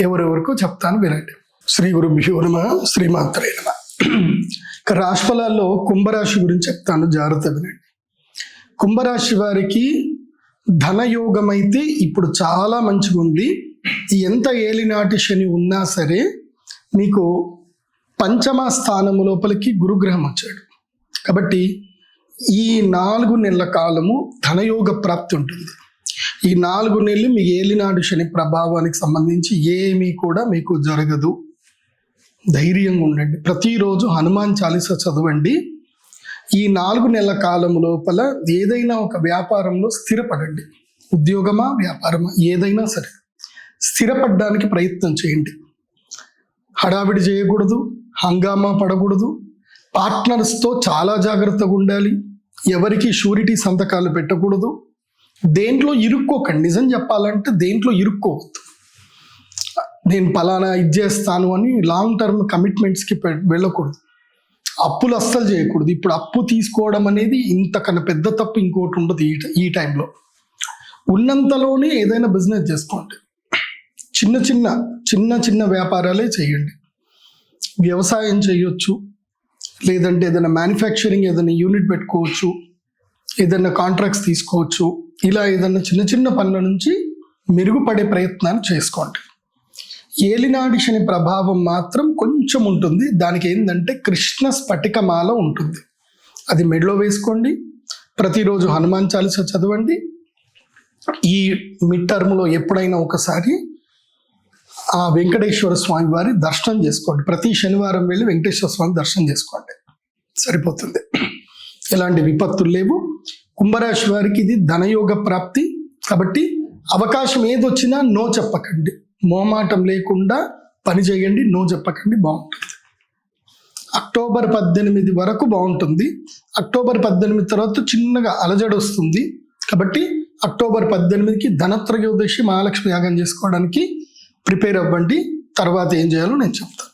ఎవరెవరికో చెప్తాను వినండి. శ్రీ గురుభ్యో నమ శ్రీమాత్రే నమ. రాశి ఫలాల్లో కుంభరాశి గురించి చెప్తాను జాగ్రత్త వినండి. కుంభరాశి వారికి ధనయోగం అయితే ఇప్పుడు చాలా మంచిగా ఉంది. ఎంత ఏలినాటి శని ఉన్నా సరే మీకు పంచమ స్థానము లోపలికి గురుగ్రహం వచ్చాడు. కాబట్టి ఈ నాలుగు నెలల కాలము ధనయోగ ప్రాప్తి ఉంటుంది. ఈ నాలుగు నెలలు మీ ఏలినాడు శని ప్రభావానికి సంబంధించి ఏమీ కూడా మీకు జరగదు. ధైర్యంగా ఉండండి. ప్రతిరోజు హనుమాన్ చాలీస చదవండి. ఈ నాలుగు నెలల కాలం లోపల ఏదైనా ఒక వ్యాపారంలో స్థిరపడండి. ఉద్యోగమా వ్యాపారమా ఏదైనా సరే స్థిరపడడానికి ప్రయత్నం చేయండి. హడావిడి చేయకూడదు హంగామా పడకూడదు. పార్ట్నర్స్తో చాలా జాగ్రత్తగా ఉండాలి. ఎవరికి షూరిటీ సంతకాలు పెట్టకూడదు. దేంట్లో ఇరుక్కోకండి. నిజం చెప్పాలంటే దేంట్లో ఇరుక్కోవద్దు. నేను పలానా ఇది చేస్తాను అని లాంగ్ టర్మ్ కమిట్మెంట్స్కి వెళ్ళకూడదు. అప్పులు అస్సలు చేయకూడదు. ఇప్పుడు అప్పు తీసుకోవడం అనేది ఇంతకన్నా పెద్ద తప్పు ఇంకోటి ఉండదు ఈ ఈ టైంలో. ఉన్నంతలోనే ఏదైనా బిజినెస్ చేసుకోండి. చిన్న చిన్న చిన్న చిన్న వ్యాపారాలే చేయండి. వ్యవసాయం చేయొచ్చు. లేదంటే ఏదైనా మ్యానుఫ్యాక్చరింగ్ ఏదైనా యూనిట్ పెట్టుకోవచ్చు. ఏదైనా కాంట్రాక్ట్స్ తీసుకోవచ్చు. ఇలా ఏదైనా చిన్న చిన్న పనుల నుంచి మెరుగుపడే ప్రయత్నాలు చేసుకోండి. ఏలినాడి శని ప్రభావం మాత్రం కొంచెం ఉంటుంది. దానికి ఏంటంటే కృష్ణ స్ఫటికమాల ఉంటుంది. అది మెడలో వేసుకోండి. ప్రతిరోజు హనుమాన్ చాలీస చదవండి. ఈ మిడ్ టర్మ్లో ఎప్పుడైనా ఒకసారి ఆ వెంకటేశ్వర స్వామి వారి దర్శనం చేసుకోండి. ప్రతి శనివారం వెళ్ళి వెంకటేశ్వర స్వామి దర్శనం చేసుకోండి. సరిపోతుంది. ఎలాంటి విపత్తులు లేవు. కుంభరాశి వారికి ఇది ధనయోగ ప్రాప్తి. కాబట్టి అవకాశం ఏదొచ్చినా నో చెప్పకండి. మోమాటం లేకుండా పని చేయండి నో చెప్పకండి బాగుంటుంది. అక్టోబర్ పద్దెనిమిది వరకు బాగుంటుంది. అక్టోబర్ పద్దెనిమిది తర్వాత చిన్నగా అలజడి వస్తుంది. కాబట్టి అక్టోబర్ పద్దెనిమిదికి ధనత్రయోదశి మహాలక్ష్మి యాగం చేసుకోవడానికి ప్రిపేర్ అవ్వండి. తర్వాత ఏం చేయాలో నేను చెప్తాను.